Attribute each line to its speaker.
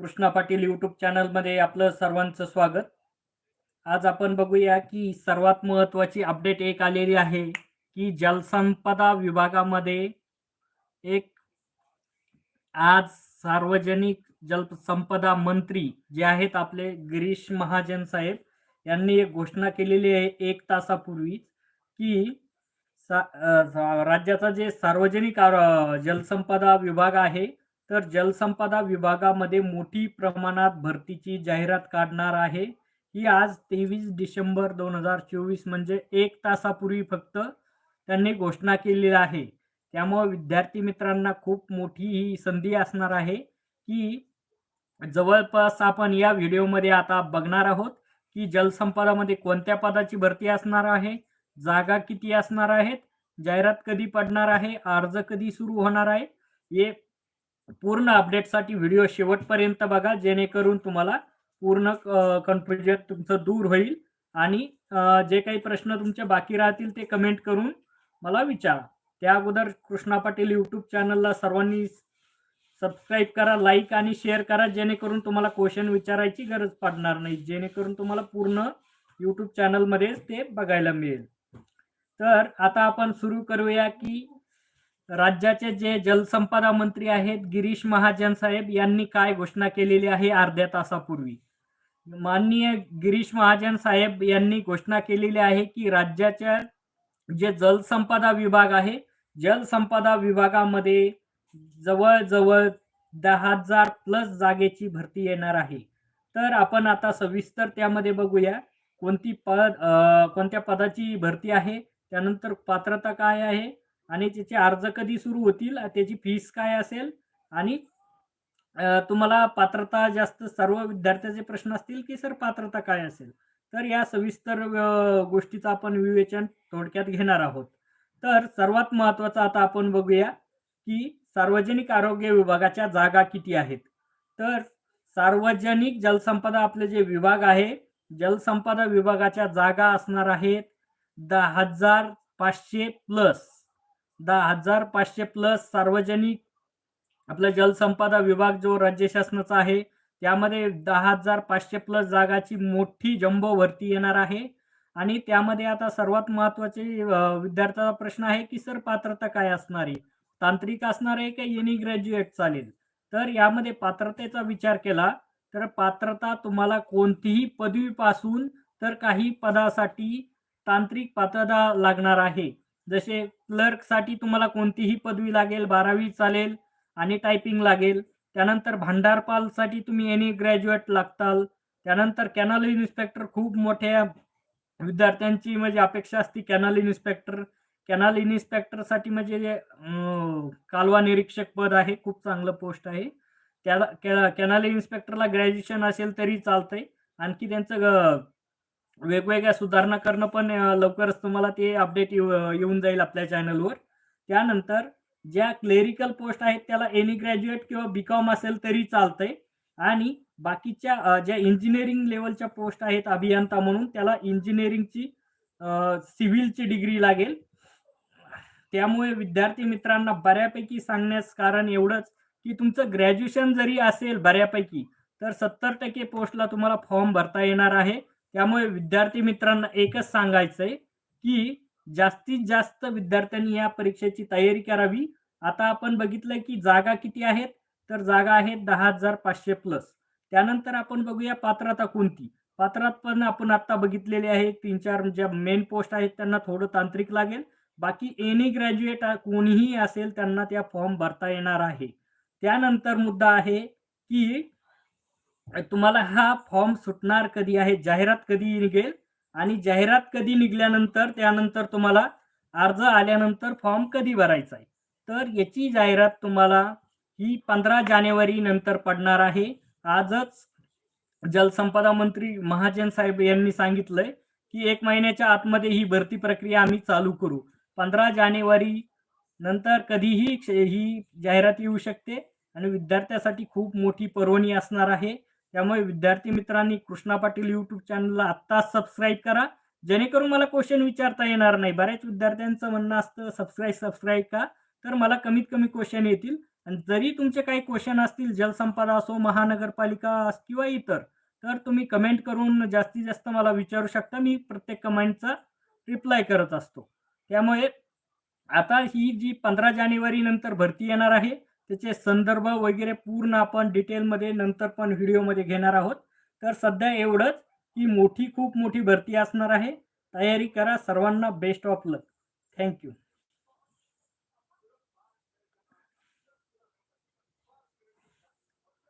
Speaker 1: Krishna Patil YouTube चॅनलमध्ये आपलं सर्वांचं स्वागत. आज आपण बघूया की सर्वात महत्त्वाची अपडेट एक आलेली आहे की जलसंपदा विभागामध्ये एक आज सार्वजनिक जलसंपदा मंत्री जे आहेत आपले गिरीश महाजन साहेब यांनी एक घोषणा केलेली आहे एक तासापूर्वी की सा राज्याचा जे सार्वजनिक जलसंपदा विभाग आहे तर जलसंपदा विभागामध्ये मोठी प्रमाणात भरतीची जाहिरात काढणार आहे. ही आज तेवीस डिसेंबर दोन हजार चोवीस म्हणजे एक तासापूर्वी फक्त त्यांनी घोषणा केलेली आहे. त्यामुळे विद्यार्थी मित्रांना खूप मोठी ही संधी असणार आहे की जवळपास आपण या व्हिडिओमध्ये आता बघणार आहोत की जलसंपदामध्ये कोणत्या पदाची भरती असणार आहे जागा किती असणार आहेत जाहिरात कधी पडणार आहे अर्ज कधी सुरू होणार आहे हे पूर्ण अपडेटसाठी व्हिडिओ शेवटपर्यंत बघा जेणेकरून तुम्हाला पूर्ण कन्फ्युजन तुमचं दूर होईल. आणि जे काही प्रश्न तुमचे बाकी राहतील ते कमेंट करून मला विचारा. त्या अगोदर कृष्णा पाटील यूट्यूब चॅनलला सर्वांनी सबस्क्राईब करा लाईक आणि शेअर करा जेणेकरून तुम्हाला क्वेश्चन विचारायची गरज पडणार नाही. जेणेकरून तुम्हाला पूर्ण यूट्यूब चॅनलमध्येच ते बघायला मिळेल. तर आता आपण सुरू करूया की राज्याचे जे जलसंपदा मंत्री आहेत गिरीश महाजन साहेब यांनी काय घोषणा केलेली आहे अर्ध्या तासापूर्वी? माननीय गिरीश महाजन साहेब यांनी घोषणा केलेली आहे की राज्याच्या जे जलसंपदा विभाग आहे जलसंपदा विभागामध्ये जवळजवळ दहा हजार प्लस जागेची भरती येणार आहे. तर आपण आता सविस्तर त्यामध्ये बघूया कोणती पद कोणत्या पदाची भरती आहे त्यानंतर पात्रता काय आहे आणि त्याचे अर्ज कधी सुरू होतील त्याची फीस काय असेल? आणि तुम्हाला पात्रता जास्त सर्व विद्यार्थ्याचे प्रश्न असतील की सर पात्रता काय असेल? तर या सविस्तर गोष्टीचं आपण विवेचन थोडक्यात घेणार आहोत. तर सर्वात महत्त्वाचं आता आपण बघूया की सार्वजनिक आरोग्य विभागाच्या जागा किती आहेत? तर सार्वजनिक जलसंपदा आपले जे विभाग आहे जलसंपदा विभागाच्या जागा असणार आहेत दहा हजार पाचशे प्लस. दहा हजार पाचशे प्लस सार्वजनिक आपला जलसंपदा विभाग जो राज्य शासनाचा आहे त्यामध्ये दहा हजार पाचशे प्लस जागाची मोठी जम्बो भरती येणार आहे. आणि त्यामध्ये आता सर्वात महत्त्वाचे विद्यार्थ्याचा प्रश्न आहे की सर पात्रता काय असणार आहे? तांत्रिक असणार आहे का एनी ग्रॅज्युएट चालेल? तर यामध्ये पात्रतेचा विचार केला तर पात्रता तुम्हाला कोणतीही पदवीपासून तर काही पदासाठी तांत्रिक पात्रता लागणार आहे. जसे क्लर्कसाठी तुम्हाला कोणतीही पदवी लागेल बारावी चालेल आणि टायपिंग लागेल. त्यानंतर भांडारपालसाठी तुम्ही एनी ग्रॅज्युएट लागताल. त्यानंतर कॅनल इन्स्पेक्टर खूप मोठ्या विद्यार्थ्यांची म्हणजे अपेक्षा असते कॅनल इन्स्पेक्टर कॅनल इन्स्पेक्टरसाठी म्हणजे कालवा निरीक्षक पद आहे खूप चांगलं पोस्ट आहे. त्याला कॅ कॅनल इन्स्पेक्टरला ग्रॅज्युएशन असेल तरी चालतंय. आणखी त्यांचं ग- वेगवेगळ्या सुधारणा करणं पण लवकरच तुम्हाला ते अपडेट येऊ येऊन जाईल आपल्या चॅनलवर त्यानंतर ज्या क्लेरिकल पोस्ट आहेत त्याला एनी ग्रॅज्युएट किंवा बी कॉम असेल तरी चालतंय. आणि बाकीच्या ज्या इंजिनिअरिंग लेवलच्या पोस्ट आहेत अभियंता म्हणून त्याला इंजिनिअरिंगची सिव्हिलची डिग्री लागेल. त्यामुळे विद्यार्थी मित्रांना बऱ्यापैकी सांगण्यास कारण एवढंच की तुमचं ग्रॅज्युएशन जरी असेल बऱ्यापैकी तर सत्तर टक्के पोस्टला तुम्हाला फॉर्म भरता येणार आहे. त्यामुळे विद्यार्थी मित्रांना एकच सांगायचं आहे की जास्तीत जास्त विद्यार्थ्यांनी या परीक्षेची तयारी करावी. आता आपण बघितलं की जागा किती आहेत? तर जागा आहेत दहा हजार पाचशे प्लस त्यानंतर आपण बघूया पात्रता कोणती? पात्रात पण आपण आता बघितलेले आहे तीन चार ज्या मेन पोस्ट आहेत त्यांना थोडं तांत्रिक लागेल. बाकी एनी ग्रॅज्युएट कोणीही असेल त्यांना त्या फॉर्म भरता येणार आहे. त्यानंतर मुद्दा आहे की तुम्हाला हा फॉर्म सुटणार कधी आहे? जाहिरात कधी निघेल? आणि जाहिरात कधी निघल्यानंतर त्यानंतर तुम्हाला अर्ज आल्यानंतर फॉर्म कधी भरायचा आहे? तर याची जाहिरात तुम्हाला ही पंधरा जानेवारी नंतर पडणार आहे. आजच जलसंपदा मंत्री महाजन साहेब यांनी सांगितलंय की एक महिन्याच्या आतमध्ये ही भरती प्रक्रिया आम्ही चालू करू. पंधरा जानेवारी नंतर कधीही ही जाहिरात येऊ शकते आणि विद्यार्थ्यासाठी खूप मोठी पर्वणी असणार आहे. त्यामुळे विद्यार्थी मित्रांनी कृष्णा पाटील यूट्यूब चॅनलला आत्ता सबस्क्राईब करा. जेणेकरून मला क्वेश्चन विचारता येणार नाही. बऱ्याच विद्यार्थ्यांचं म्हणणं असतं सबस्क्राईब सबस्क्राईब का? तर मला कमीत कमी क्वेश्चन येतील. आणि जरी तुमचे काही क्वेश्चन असतील जलसंपदा असो महानगरपालिका किंवा इतर तर तुम्ही कमेंट करून जास्तीत जास्त मला विचारू शकता. मी प्रत्येक कमेंटचा रिप्लाय करत असतो. त्यामुळे आता ही जी पंधरा जानेवारी नंतर भरती येणार आहे त्याचे संदर्भ वगैरे पूर्ण आपण डिटेलमध्ये नंतर पण व्हिडिओमध्ये घेणार आहोत. तर सध्या एवढंच की मोठी खूप मोठी भरती असणार आहे. तयारी करा सर्वांना बेस्ट ऑफ लक थँक्यू